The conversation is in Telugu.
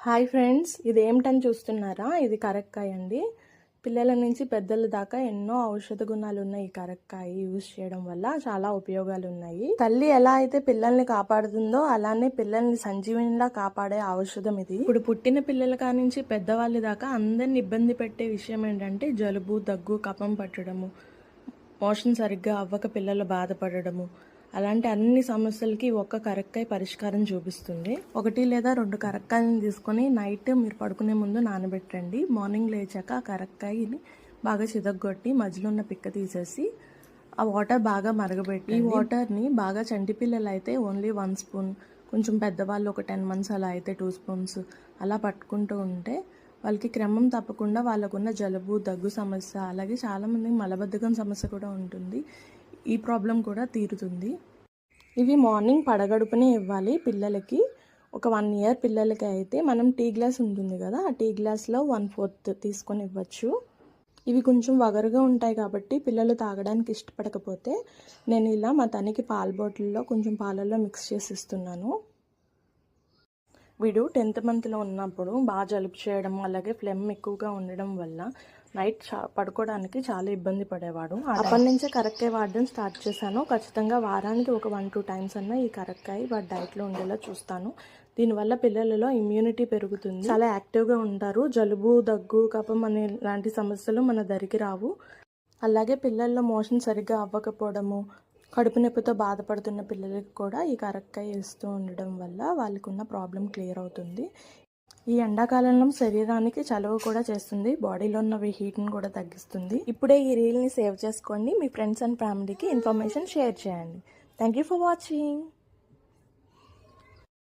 హాయ్ ఫ్రెండ్స్ ఇది ఏమిటని చూస్తున్నారా? ఇది కరక్కాయ అండి. పిల్లల నుంచి పెద్దల దాకా ఎన్నో ఔషధ గుణాలు ఉన్నాయి ఈ కరక్కాయ యూజ్ చేయడం వల్ల. చాలా ఉపయోగాలు ఉన్నాయి తల్లి ఎలా అయితే పిల్లల్ని కాపాడుతుందో అలానే పిల్లల్ని సంజీవనిలా కాపాడే ఔషధం ఇది. ఇప్పుడు పుట్టిన పిల్లల కానించి పెద్దవాళ్ళ దాకా అందరిని ఇబ్బంది పెట్టే విషయం ఏంటంటే జలుబు దగ్గు కపం పట్టడము మోషన్ సరిగ్గా అవ్వక పిల్లలు బాధపడడము అలాంటి అన్ని సమస్యలకి ఒక్క కరక్కాయ పరిష్కారం చూపిస్తుంది. ఒకటి లేదా రెండు కరక్కాయలను తీసుకొని నైట్ మీరు పడుకునే ముందు నానబెట్టండి. మార్నింగ్ లేచాక ఆ కరక్కాయని బాగా చితగ్గొట్టి మధ్యలో ఉన్న పిక్క తీసేసి ఆ వాటర్ బాగా మరగబెట్టి ఈ వాటర్ని బాగా చంటి పిల్లలు అయితే ఓన్లీ వన్ స్పూన్ కొంచెం పెద్దవాళ్ళు ఒక టెన్ మంత్స్ అలా అయితే టూ స్పూన్స్ అలా పట్టుకుంటూ ఉంటే వాళ్ళకి క్రమం తప్పకుండా వాళ్ళకున్న జలుబు దగ్గు సమస్య అలాగే చాలామంది మలబద్ధకం సమస్య కూడా ఉంటుంది. ఈ ప్రాబ్లం కూడా తీరుతుంది. ఇవి మార్నింగ్ పడగడుపునే ఇవ్వాలి పిల్లలకి. ఒక వన్ ఇయర్ పిల్లలకి అయితే మనం టీ గ్లాస్ ఉంటుంది కదా ఆ టీ గ్లాస్లో వన్ ఫోర్త్ తీసుకొని ఇవ్వచ్చు. ఇవి కొంచెం వగరుగా ఉంటాయి కాబట్టి పిల్లలు తాగడానికి ఇష్టపడకపోతే నేను ఇలా మా తనికి పాల బాటిల్లో కొంచెం పాలల్లో మిక్స్ చేసి ఇస్తున్నాను. వీడు టెన్త్ మంత్లో ఉన్నప్పుడు బాగా జలుబు చేయడం అలాగే ఫ్లెమ్ ఎక్కువగా ఉండడం వల్ల నైట్ పడుకోవడానికి చాలా ఇబ్బంది పడేవాడు. అప్పటి నుంచే కరక్కాయ వాడడం స్టార్ట్ చేశాను. ఖచ్చితంగా వారానికి ఒక వన్ టూ టైమ్స్ అన్న ఈ కరక్కాయ వాడి డైట్లో ఉండేలా చూస్తాను. దీనివల్ల పిల్లలలో ఇమ్యూనిటీ పెరుగుతుంది. చాలా యాక్టివ్గా ఉంటారు. జలుబు దగ్గు కఫం అనే లాంటి సమస్యలు మన దరికి రావు. అలాగే పిల్లల్లో మోషన్ సరిగ్గా అవ్వకపోవడము కడుపు నొప్పితో బాధపడుతున్న పిల్లలకి కూడా ఈ కరక్కాయ ఇస్తూ ఉండడం వల్ల వాళ్ళకున్న ప్రాబ్లం క్లియర్ అవుతుంది. ఈ ఎండాకాలంలో శరీరానికి చలువ కూడా చేస్తుంది. బాడీలో ఉన్న హీట్ని కూడా తగ్గిస్తుంది. ఇప్పుడే ఈ రీల్ని సేవ్ చేసుకోండి. మీ ఫ్రెండ్స్ అండ్ ఫ్యామిలీకి ఇన్ఫర్మేషన్ షేర్ చేయండి. Thank you for watching.